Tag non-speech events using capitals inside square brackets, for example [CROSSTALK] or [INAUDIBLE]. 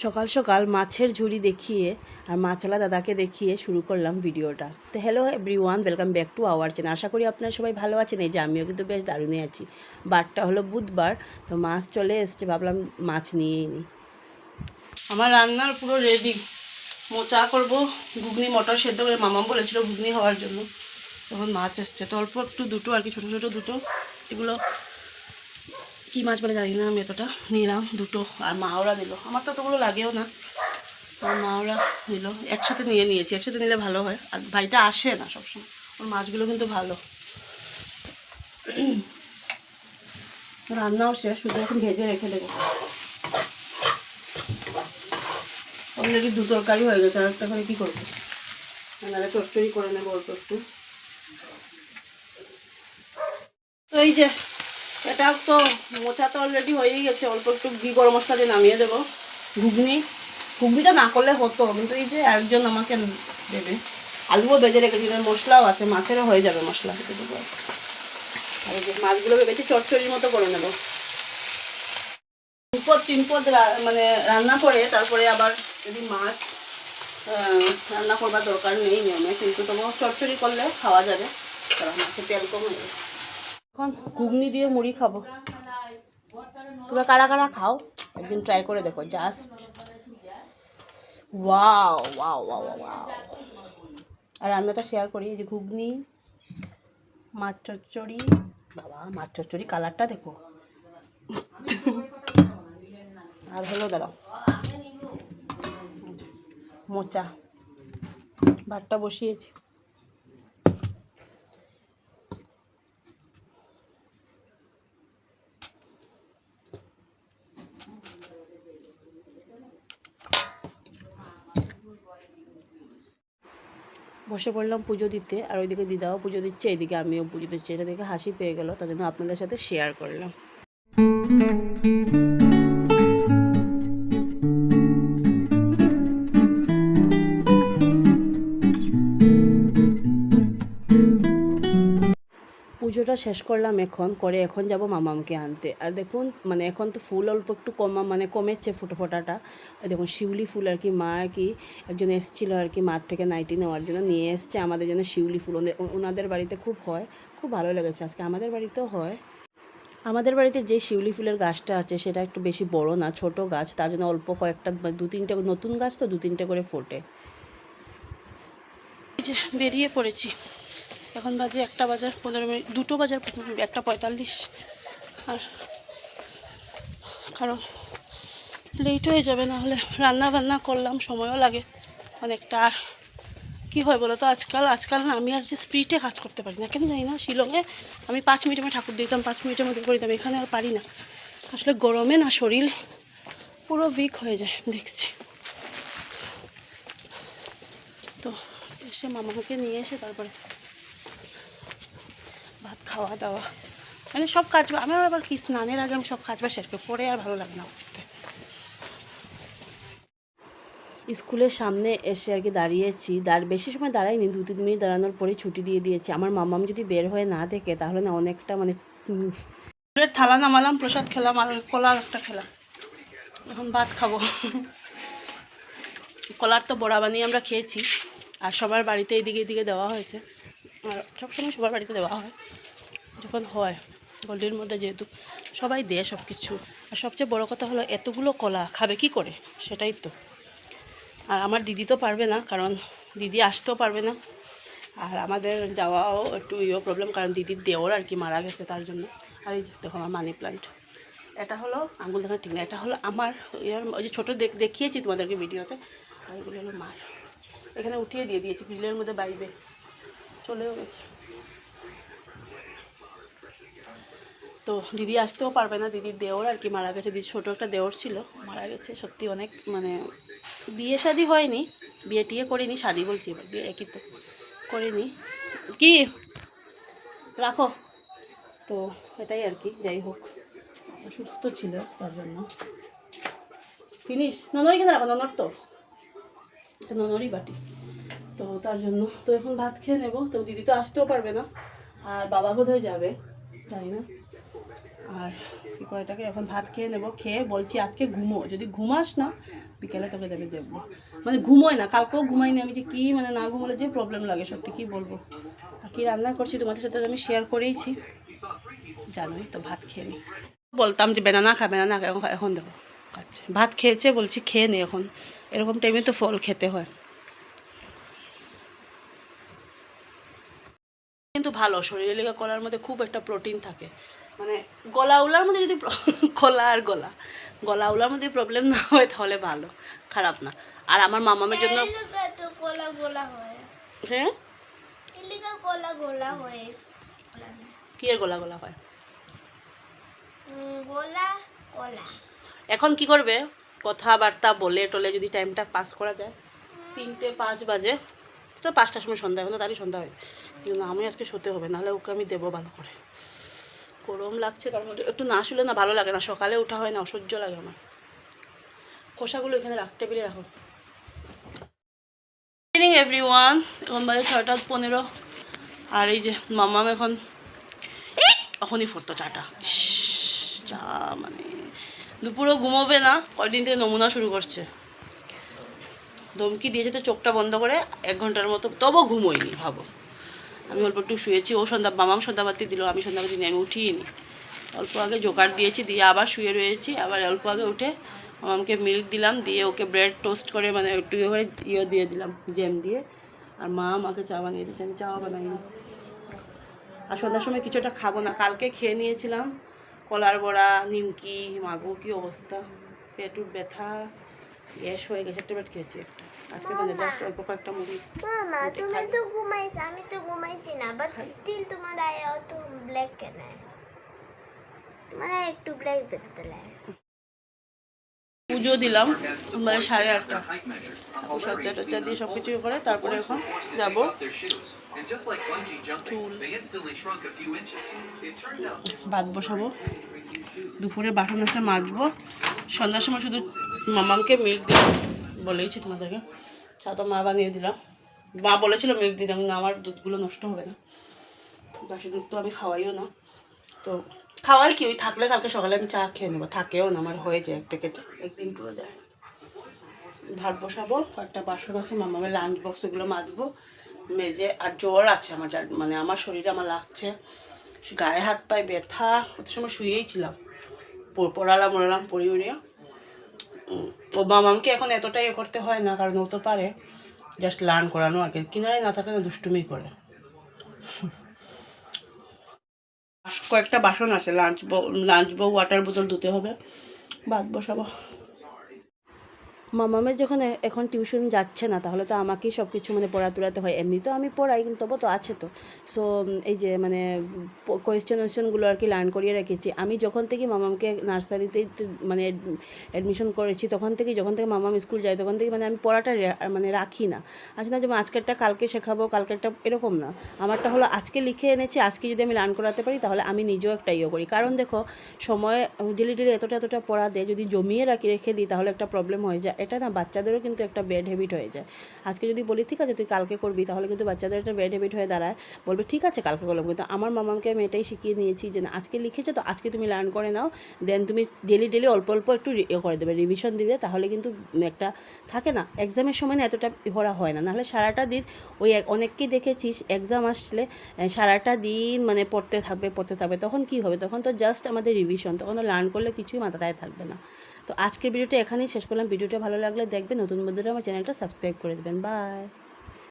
সকাল সকাল মাছের ঝুড়ি দেখিয়ে আর মাছওয়ালা দাদাকে দেখিয়ে শুরু করলাম ভিডিওটা। তো hello everyone welcome back to our channel আশা করি আপনারা সবাই ভালো আছেন, এই যে আমিও কিন্তু বেশ দারুণে আছি। বারটা হলো বুধবার, তো মাছ চলে এসছে, ভাবলাম মাছ নিয়েই নিই আমার রান্নার পুরো রেডি মোচা করব, ঘুগনি, মটর সেদ্ধ করে মামাম বলেছিল ঘুগনি হওয়ার জন্য। তখন মাছ এসছে, তো অল্প একটু দুটো আর কি, ছোটো ছোটো দুটো। এগুলো কী মাছ বলে জানি না আমি এতটা নিলাম, দুটো, আর মা ওরা দিল আমার তো অতগুলো লাগেও না। আর মা ওরা নিল। একসাথে নিয়ে নিয়েছি, একসাথে নিলে ভালো হয়। আর ভাইটা আসে না সবসময়। ওর মাছগুলো কিন্তু ভালো। রান্নাও শেষ, শুধু এখন ভেজে রেখে দেবো। অলরেডি দু তরকারি হয়ে গেছে, আর একটা করে কী করব? নাহলে চচ্চড়ি করে নেব অল্প একটু। তো এই যে এটা তো মোচা তো অলরেডি হয়েই গেছে। অল্প একটু ঘি গরম মশলা দিয়ে নামিয়ে দেবো। ঘুগনি ঘুগনিটা না করলে হতো, কিন্তু এই যে একজন আমাকে দেবে। আলুও ভেজে রেখেছি মশলাও আছে, মাছেরও হয়ে যাবে মশলা। আর এই যে মাছগুলো ভেবেছি চচ্চড়ির মতো করে নেব। দুপদ তিন পদ রা- মানে রান্না করে, তারপরে আবার যদি মাছ রান্না করবার দরকার নেই নিয়মে, কিন্তু তবু চচ্চড়ি করলে খাওয়া যাবে, কারণ মাছের তেল কম যাবে। এখন ঘুগনি দিয়ে মুড়ি খাব। তোমরা কারা কারা খাও, একদিন ট্রাই করে দেখো জাস্ট আর রান্নাটা শেয়ার করি, এই যে ঘুগনি, মাছ চচ্চড়ি, বাবা, মাছ চচ্চড়ি কালারটা দেখো। আর হলো দাঁড়াও, মোচা, ভাতটা বসিয়েছি। বসে পড়লাম পুজো দিতে আর ওইদিকে দিদাও পুজো দিচ্ছে, এইদিকে আমিও পুজো দিচ্ছি। এটা দেখে হাসি পেয়ে গেল, তার জন্য আপনাদের সাথে শেয়ার করলাম। পুজোটা শেষ করলাম এখন, করে এখন যাব মামামকে আনতে। আর দেখুন মানে এখন তো ফুল অল্প একটু কমা মানে কমেছে ফুটো ফোটাটা। দেখুন, শিউলি ফুল আর কি, মা আর কি একজন এসেছিল আর কি মাঠ থেকে নাইটি নেওয়ার জন্য, নিয়ে এসছে আমাদের জন্য শিউলি ফুল। ওনাদের বাড়িতে খুব হয়, খুব ভালো লেগেছে আজকে। আমাদের বাড়িতেও হয়। আমাদের বাড়িতে যে শিউলি ফুলের গাছটা আছে, সেটা একটু বেশি বড় না, ছোট গাছ। তার জন্য অল্প কয়েকটা দু তিনটে নতুন গাছ তো দু তিনটে করে ফোটে। বেরিয়ে পড়েছি। এখন বাজে একটা বাজার পনেরো মিনিট, দুটো বাজার পনেরো একটা পঁয়তাল্লিশ। আর কারণ লেট হয়ে যাবে, না হলে রান্না বান্না করলাম, সময়ও লাগে অনেকটা। আর কী হয় বলো তো, আজকাল আজকাল না আমি আর যে স্পিডে কাজ করতে পারি না। কেন জানি না, শিলংয়ে আমি পাঁচ মিনিটে আমি ঠাকুর দিতাম, পাঁচ মিনিটের মধ্যে করে দিতাম, এখানে আর পারি না। আসলে গরমে না শরীর পুরো উইক হয়ে যায়, দেখছি। তো এসে মামাকে নিয়ে এসে তারপরে ভাত খাওয়া দাওয়া। মানে সব কাজ আমার আবার কি স্নানের আগে আমি সব কাজ বাজ শেষ করি পরে আর ভালো লাগে না করতে। স্কুলের সামনে এসে আর কি দাঁড়িয়েছি। দাঁড় বেশি সময় দাঁড়াইনি দু তিন মিনিট দাঁড়ানোর পরেই ছুটি দিয়ে দিয়েছি। আমার মামাম যদি বের হয়ে না দেখে তাহলে না অনেকটা মানে থালা নামালাম প্রসাদ খেলাম আর কলা একটা খেলাম। এখন ভাত খাব। কলার তো বড়া বানিয়ে আমরা খেয়েছি আর সবার বাড়িতে এদিকে এদিকে দেওয়া হয়েছে। আর সবসময় সবার বাড়িতে দেওয়া হয়। যখন হয় হোলির মধ্যে যেহেতু সবাই দেয় সব কিছু আর সবচেয়ে বড় কথা হলো, এতগুলো কলা খাবে কি করে? সেটাই তো। আর আমার দিদি তো পারবে না, কারণ দিদি আসতেও পারবে না। আর আমাদের যাওয়াও একটু ইয়ে প্রবলেম কারণ দিদির দেওয়ার আর কি মারা গেছে তার জন্য। আর এই দেখো আমার মানি প্লান্ট এটা হলো আঙুল দেখা ঠিক না এটা হলো আমার ওই যে ছোটো দেখ দেখিয়েছি তোমাদেরকে ভিডিওতে আর এগুলো হলো মার। এখানে উঠিয়ে দিয়ে দিয়েছি গ্রিলের মধ্যে বাইবে। চলেও গেছে। তো দিদি আসতেও পারবে না, দিদির দেওর আর কি মারা গেছে। দিদি ছোটো একটা দেওর ছিল, মারা গেছে। সত্যি অনেক মানে বিয়ে শাদি হয়নি, বিয়ে টিয়ে করিনি, শাদি বলছি এবার, বিয়ে একই তো করিনি। কি? রাখো। তো এটাই আর কি, যাই হোক। সুস্থ ছিল তার জন্য। ফিনিশ। ননরি খেতে রাখো ননর তো। ননরই বাটি। তো তার জন্য। তো এখন ভাত খেয়ে নেব। তো দিদি তো আসতেও পারবে না। আর বাবা বোধহয় যাবে, জানি না। আর কী কয় এটাকে? এখন ভাত খেয়ে নেব। খেয়ে বলছি আজকে ঘুমো। যদি ঘুমাস না, বিকেলে তোকে দেবে দেখব। মানে ঘুমোয় না, কালকেও ঘুমাইনি আমি যে কী মানে না ঘুমোলে যে প্রবলেম লাগে, সত্যি কী বলব? আর কী রান্না করছি তোমাদের সাথে আমি শেয়ার করেইছি। জানোই তো, ভাত খেয়ে নি। বলতাম যে বেনানা খা বেনানা খা, এখন এখন দেখো আচ্ছা ভাত খেয়েছে, বলছি খেয়ে নে এখন। এরকম টাইমে তো ফল খেতে হয়। কিন্তু ভালো শরীরের লেগে কলার মধ্যে খুব একটা প্রোটিন থাকে। মানে গলা উলার মধ্যে যদি গলা [LAUGHS] আর গলা গলা উলার মধ্যে প্রবলেম না হয় তাহলে ভালো খারাপ না। আর আমার মামামের জন্য হয়। হ্যাঁ? হয়। কি এর গলা গলা হয়? এখন কি করবে? কথাবার্তা বলে টলে যদি টাইমটা পাস করা যায় তিনটে পাঁচ বাজে। তো পাঁচটার সময় সন্ধ্যা এখন না তারই সন্ধ্যা হয় কিন্তু আমি আজকে শুতে হবে, নাহলে ওকে আমি দেবো ভালো করে। গরম লাগছে মধ্যে একটু না শুলে না ভালো লাগে না, সকালে ওঠা হয় না, অসহ্য লাগে আমার। খোসাগুলো এখানে রাখ, টেবিলে রাখো। ইভিনিং এভরি ওয়ান এখন বাজে ছয়টা পনেরো, আর এই যে মামাম এখন এখনই ফোরতো চাটা চা মানে। দুপুরও ঘুমোবে না, কয়দিন থেকে নমুনা শুরু করছে। ধমকি দিয়েছে তো চোখটা বন্ধ করে এক ঘণ্টার মতো, তবু ঘুমোইনি ভাবো। আমি অল্প একটু শুয়েছি, ও সন্ধ্যা, মামাম সন্ধ্যাবাতি দিল, আমি সন্ধ্যাবাতি নিয়ে আমি উঠিনি অল্প আগে জোগাড় দিয়েছি, দিয়ে আবার শুয়ে রয়েছি, আবার অল্প আগে উঠে মামামকে মিল্ক দিলাম, দিয়ে ওকে ব্রেড টোস্ট করে মানে একটু ইয়ে করে ইয়ে দিয়ে দিলাম জ্যাম দিয়ে। আর মা আমাকে চা বানিয়ে দিয়েছে আমি চাও বানাইনি। আর সন্ধ্যার সময় কিছুটা খাব না, কালকে খেয়ে নিয়েছিলাম, কলার বড়া, নিমকি মাগো কি অবস্থা? পেটুর ব্যথা, গ্যাস হয়ে গেছে, একটা বেড খেয়েছি একটা। আজকে জাস্ট অল্প কয়েকটা মুড়ি মামা তুমি তো ঘুমাইছো আমি তো ঘুমাইছি না বাট স্টিল তোমার আয়া তো ব্ল্যাক কেন? তোমার একটু ব্ল্যাক দেখতে লাগে। পুজো দিলাম মানে সাড়ে আটটা। সজ্জা টজ্জা দিয়ে সব কিছু করে তারপরে এখন যাব। চুল। ভাত বসাবো। দুপুরে বাসন মাজবো। সন্ধ্যার সময় শুধু মামাকে মিল্ক দিলাম বলেইছি তোমাদেরকে। চা তো মা বানিয়ে দিলাম মা বলেছিল মিল্ক দিলাম না আমার দুধগুলো নষ্ট হবে না। বাসি দুধ তো আমি খাওয়াইও না। তো খাওয়াই কি? ওই থাকলে কালকে সকালে আমি চা খেয়ে নেব। থাকেও না, আমার হয়ে যায় এক প্যাকেটে একদিন পুরো যায়। ভাত বসাবো, কয়েকটা বাসন আছে মামামের লাঞ্চ বক্স এগুলো মাজবো। মেজে, আর জ্বর আছে আমার মানে আমার শরীরে আমার লাগছে। গায়ে হাত পায়ে ব্যথা ওত সময় শুয়েই ছিলাম। পড়ালাম মরালাম পড়ি উড়িয়ে ও মামামকে এখন এতটাই এ করতে হয় না, কারণ ও তো পারে। জাস্ট লার্ন করানো আর কি কিনারে না থাকে না দুষ্টুমি করে। কয়েকটা বাসন আছে। লাঞ্চ লাঞ্চ বউ ওয়াটার বোতল ধুতে হবে। ভাত বসাবো। মামামের যখন এখন টিউশন যাচ্ছে না, তাহলে তো আমাকেই সব কিছু মানে পড়া তোড়াতে হয়। এমনি তো আমি পড়াই, কিন্তু তবু তো আছে তো। সো এই যে মানে কোয়েশ্চেন ওয়েশ্চেনগুলো আর কি লার্ন করিয়ে রেখেছি। আমি যখন থেকে মামামকে নার্সারিতে মানে অ্যাডমিশন করেছি, তখন থেকে যখন থেকে মামাম স্কুল যায়, তখন থেকে মানে আমি পড়াটা মানে রাখি না। আছে না যেমন আজকেরটা কালকে শেখাবো, কালকেরটা এরকম না। আমারটা হলো, আজকে লিখে এনেছি, আজকে যদি আমি লার্ন করাতে পারি, তাহলে আমি নিজেও একটা ইয়ে করি। কারণ দেখো, সময় ডেলি ডেলি এতটা এতটা পড়া দেয় যদি জমিয়ে রাখি, রেখে দিই, তাহলে একটা প্রবলেম হয়ে যায়। এটা না, বাচ্চাদেরও কিন্তু একটা ব্যাড হ্যাবিট হয়ে যায়। আজকে যদি বলি, ঠিক আছে, তুই কালকে করবি তাহলে কিন্তু বাচ্চাদের একটা ব্যাড হ্যাবিট হয়ে দাঁড়ায়। বলবে, ঠিক আছে, কালকে করলাম। কিন্তু আমার মামাকে আমি এটাই শিখিয়ে নিয়েছি যে, না, আজকে লিখেছে, তো আজকে তুমি লার্ন করে নাও। দেন তুমি ডেলি ডেলি অল্প অল্প একটু ইয়ে করে দেবে রিভিশন দিবে। তাহলে কিন্তু একটা থাকে না এক্সামের সময় না এতটা করা হয় না। নাহলে সারাটা দিন ওই অনেককেই দেখেছিস এক্সাম আসলে সারাটা দিন মানে পড়তে থাকবে পড়তে থাকবে। তখন কি হবে? তখন তো জাস্ট আমাদের রিভিশন তখন তো লার্ন করলে কিছুই মাথায় থাকবে না। তো আজকের ভিডিওটা এখানেই শেষ করলাম। ভিডিওটা ভালো লাগলে দেখবেন, নতুন বন্ধুরা আমার চ্যানেলটা সাবস্ক্রাইব করে দেবেন। বাই।